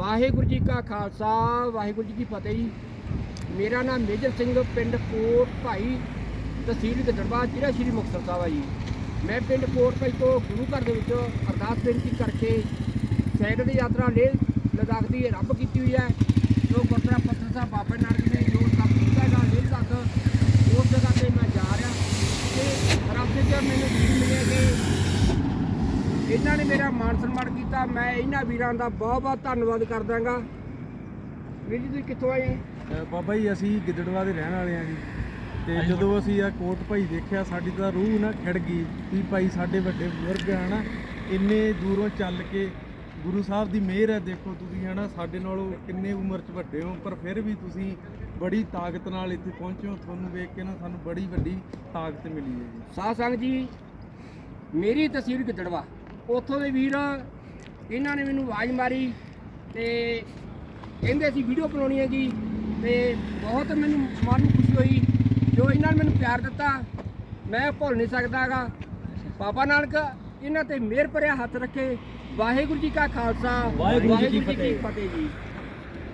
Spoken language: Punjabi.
ਵਾਹਿਗੁਰੂ ਜੀ ਕਾ ਖਾਲਸਾ, ਵਾਹਿਗੁਰੂ ਜੀ ਕੀ ਫਤਿਹ ਜੀ। ਮੇਰਾ ਨਾਮ ਮੇਜਰ ਸਿੰਘ, ਪਿੰਡ ਕੋਟ ਭਾਈ ਤਹਿਸੀਲ ਗਦੜਵਾ ਜ਼ਿਲ੍ਹਾ ਸ਼੍ਰੀ ਮੁਕਤਸਰ ਸਾਹਿਬ ਆ ਜੀ। ਮੈਂ ਪਿੰਡ ਕੋਟ ਭਾਈ ਤੋਂ ਗੁਰੂ ਘਰ ਦੇ ਵਿੱਚ ਅਰਦਾਸ ਬੇਨਤੀ ਕਰਕੇ ਸਾਈਕਲ ਦੀ ਯਾਤਰਾ ਲੇਹ ਲਦਾਖ ਦੀ ਰੱਬ ਕੀਤੀ ਹੋਈ ਹੈ। ਜੋ ਗੁਰਦੁਆਰਾ ਪੱਥਰ ਸਾਹਿਬ ਬਾਬਾ ਨਾਨਕ ਨੇ ਜੋ ਸਭ ਕੀਤਾ ਹੈਗਾ ਲੇਹ ਤੱਕ, ਉਸ ਜਗ੍ਹਾ ਤੇ ਮੈਂ ਜਾ ਰਿਹਾ। ਤੇ ਰਸਤੇ 'ਚ ਮੈਨੂੰ ਇਹਨਾਂ ਨੇ ਮੇਰਾ ਮਾਨ ਸਨਮਾਨ ਕੀਤਾ ਮੈਂ ਇਹਨਾਂ ਵੀਰਾਂ ਦਾ ਬਹੁਤ ਬਹੁਤ ਧੰਨਵਾਦ ਕਰਦਾਗਾ ਵੀਰ ਜੀ ਤੁਸੀਂ ਕਿੱਥੋਂ ਆਏ? ਬਾਬਾ ਜੀ ਅਸੀਂ ਗਿੱਦੜਵਾ ਦੇ ਰਹਿਣ ਵਾਲੇ ਆ ਜੀ। ਤੇ ਜਦੋਂ ਅਸੀਂ ਆ ਕੋਟ ਭਾਈ ਦੇਖਿਆ ਸਾਡੀ ਤਾਂ ਰੂਹ ਨਾ ਖਿੜ ਗਈ ਵੀ ਭਾਈ ਸਾਡੇ ਵੱਡੇ ਬਜ਼ੁਰਗ ਹਨਾ? ਇੰਨੇ ਦੂਰੋਂ ਚੱਲ ਕੇ ਗੁਰੂ ਸਾਹਿਬ ਦੀ ਮਿਹਰ ਹੈ ਦੇਖੋ ਤੁਸੀਂ ਹਨਾ? ਸਾਡੇ ਨਾਲੋਂ ਕਿੰਨੇ ਉਮਰ 'ਚ ਵੱਡੇ ਹੋ ਪਰ ਫਿਰ ਵੀ ਤੁਸੀਂ ਬੜੀ ਤਾਕਤ ਨਾਲ ਇੱਥੇ ਪਹੁੰਚੇ ਹੋ। ਤੁਹਾਨੂੰ ਵੇਖ ਕੇ ਨਾ ਸਾਨੂੰ ਬੜੀ ਵੱਡੀ ਤਾਕਤ ਮਿਲੀ ਹੈ ਜੀ। ਸਾਧ ਸੰਗਤ ਜੀ ਮੇਰੀ ਤਸਵੀਰ ਗਿੱਦੜਵਾ। ਉੱਥੋਂ ਦੇ ਵੀਰ ਇਹਨਾਂ ਨੇ ਮੈਨੂੰ ਆਵਾਜ਼ ਮਾਰੀ ਤੇ ਕਹਿੰਦੇ ਅਸੀਂ ਵੀਡੀਓ ਬਣਾਉਣੀ ਹੈਗੀ ਤੇ ਬਹੁਤ ਮੈਨੂੰ ਮਨ ਨੂੰ ਖੁਸ਼ੀ ਹੋਈ। ਜੋ ਇਹਨਾਂ ਨੇ ਮੈਨੂੰ ਪਿਆਰ ਦਿੱਤਾ ਮੈਂ ਭੁੱਲ ਨਹੀਂ ਸਕਦਾਗਾ ਬਾਬਾ ਨਾਨਕ ਇਹਨਾਂ ਤੇ ਮਿਹਰ ਭਰਿਆ ਹੱਥ ਰੱਖੇ। ਵਾਹਿਗੁਰੂ ਜੀ ਕਾ ਖਾਲਸਾ ਵਾਹਿਗੁਰੂ ਜੀ ਕੀ ਫਤਿਹ ਜੀ।